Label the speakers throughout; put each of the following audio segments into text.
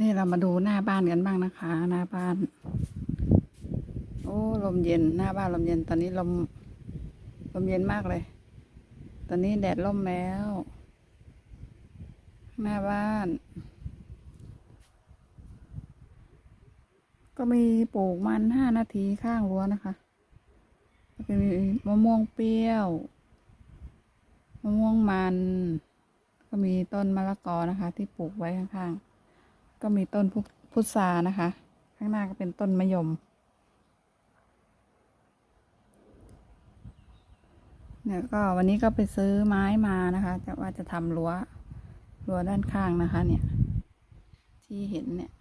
Speaker 1: นี่เรามาดูหน้าบ้านกันบ้างนะคะ หน้าบ้าน โอ้ลมเย็นหน้าบ้านลมเย็น ตอนนี้ลมลมเย็นมากเลย ตอนนี้แดดล่มแล้ว หน้าบ้าน ก็มีปลูกมันห้านาทีข้างรั้วนะคะแล้วก็มีมะม่วงเปรี้ยวมะม่วงมัน ก็มีต้นมะละกอนะคะ ที่ปลูกไว้ข้างๆ ก็มีต้นพุทรานะคะ ข้างหน้าก็เป็นต้นมะยมเนี่ยก็วันนี้ก็ไปซื้อไม้มานะคะจะว่าจะทำรั้วรั้วด้านข้างนะคะ เนี่ย ที่เห็นเนี่ย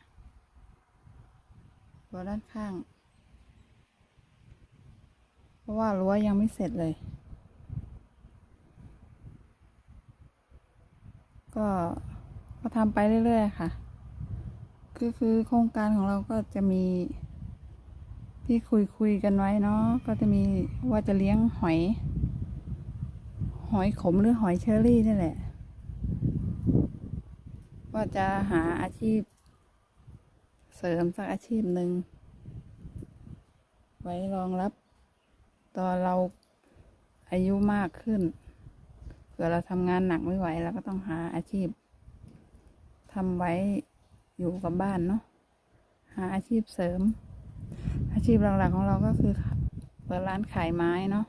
Speaker 1: รั้วด้านข้าง เพราะว่ารั้วยังไม่เสร็จเลย ก็ก็ทำไปเรื่อยๆค่ะ คือคือโครงการของเราก็จะมี ที่คุยคุยกันไว้เนาะก็จะมีว่าจะเลี้ยงหอย หอยขมหรือหอยเชอรี่นี่แหละ ว่าจะหาอาชีพ เสริมสักอาชีพหนึ่ง ไว้รองรับ ตอนเราอายุมากขึ้นเผื่อเราทำงานหนักไม่ไหวเราก็ต้องหาอาชีพทำไว้ อยู่กับบ้านเนาะหาอาชีพเสริม อาชีพหลักๆของเราก็คือเปิดร้านขายไม้เนาะ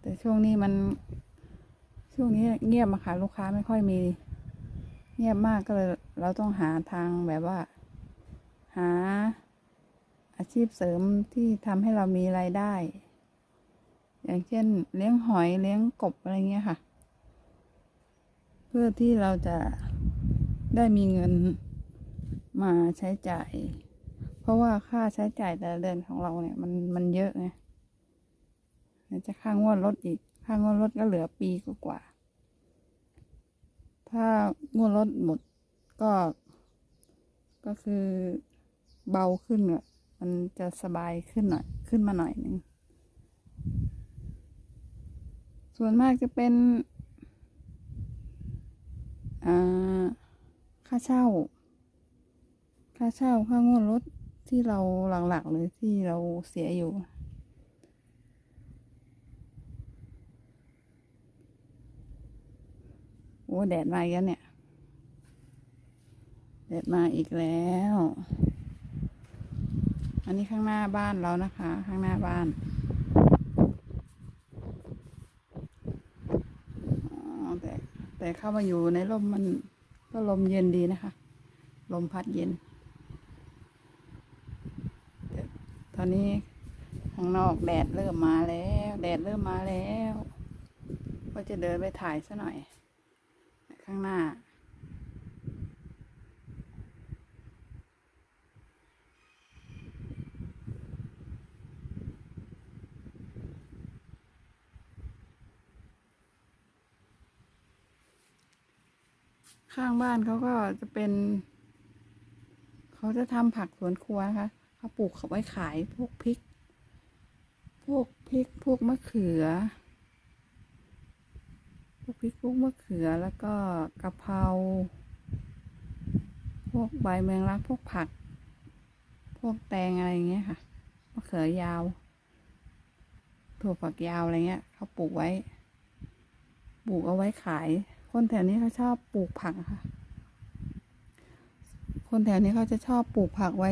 Speaker 1: แต่ช่วงนี้มันช่วงนี้เงียบอะค่ะลูกค้าไม่ค่อยมี เงียบมากก็เลย เราต้องหาทางแบบว่า หาอาชีพเสริมที่ทำให้เรามีรายได้ อย่างเช่น เลี้ยงหอยเลี้ยงกบอะไรเงี้ยค่ะ เพื่อที่เราจะ ได้มีเงินมาใช้จ่าย เพราะว่าค่าใช้จ่ายแต่ละเดือนของเราเนี่ย มันมันเยอะไงจะค่างวดรถอีก ค่างวดรถก็เหลือปีกว่า ถ้างวดรถหมดก็ ก็คือเบาขึ้นอะมันจะสบายขึ้นหน่อย ขึ้นมาหน่อยนึง ส่วนมากจะเป็น อ่า ค่าเช่า ค่าเช่าค่างวดรถที่เราหลักๆเลยที่เราเสียอยู่ โอ้แดดมาอีกแล้วเนี่ย แดดมาอีกแล้ว อันนี้ข้างหน้าบ้านเรานะคะ ข้างหน้าบ้านแต่แต่เข้ามาอยู่ในร่มมัน ก็ลมเย็นดีนะคะ ลมพัดเย็น ตอนนี้ข้างนอกแดดเริ่มมาแล้ว แดดเริ่มมาแล้ว ก็จะเดินไปถ่ายซะหน่อย ข้างหน้า ข้างบ้านเขาก็จะเป็น เขาจะทำผักสวนครัวนะคะเขาปลูกเขาไว้ขายพวกพริก พวกพริกพวกมะเขือ พวกพริกพวกมะเขือแล้วก็กะเพราพวกใบแมงลักพวกผัก พวกแตงอะไรเงี้ยค่ะมะเขือยาว ถั่วฝักยาวอะไรเงี้ยเขาปลูกไว้ ปลูกเอาไว้ขาย คนแถวนี้เขาชอบปลูกผักค่ะ คนแถวนี้เขาจะชอบปลูกผักไว้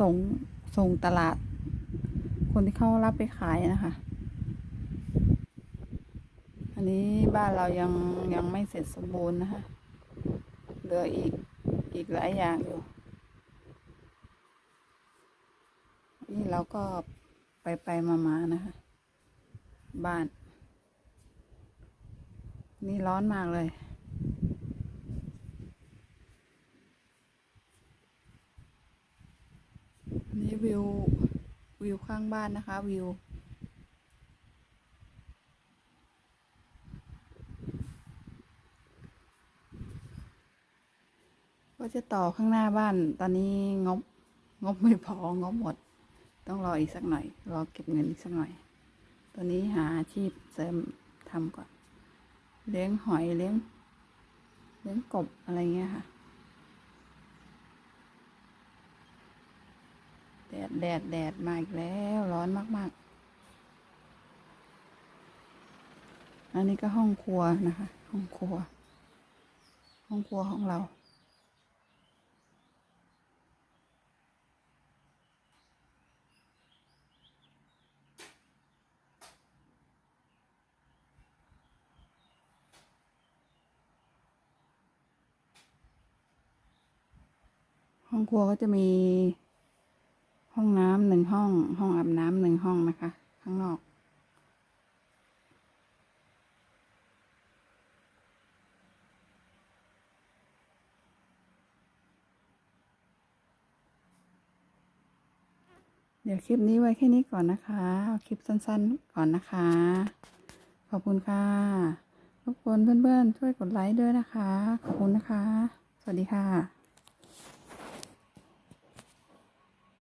Speaker 1: ส่งส่งตลาด คนที่เขารับไปขายนะคะ อันนี้บ้านเรายังยังไม่เสร็จสมบูรณ์นะคะ เหลืออีกอีกหลายอย่างอยู่ นี่เราก็ไปไปมามานะคะ บ้าน นี่ร้อนมากเลย นี่วิว วิวข้างบ้านนะคะ วิว ก็จะต่อข้างหน้าบ้าน ตอนนี้งบ งบไม่พองบหมด ต้องรออีกสักหน่อย รอเก็บเงินอีกสักหน่อย ตอนนี้หาอาชีพเสริมทำก่อน เลี้ยงหอยเลี้ยงเลี้ยงกบอะไรเงี้ยค่ะ แดดแดดแดดมาอีกแล้วร้อนมากๆ อันนี้ก็ห้องครัวนะคะ ห้องครัว ห้องครัวของเรา ห้องครัวก็จะมีห้องน้ำหนึ่งห้อง ห้องอาบน้ำหนึ่งห้องนะคะ ข้างนอกเดี๋ยวคลิปนี้ไว้แค่นี้ก่อนนะคะ เอาคลิปสั้นๆก่อนนะคะ ขอบคุณค่ะทุกคนเพื่อนๆ ช่วยกดไลค์ด้วยนะคะ ขอบคุณนะคะ สวัสดีค่ะ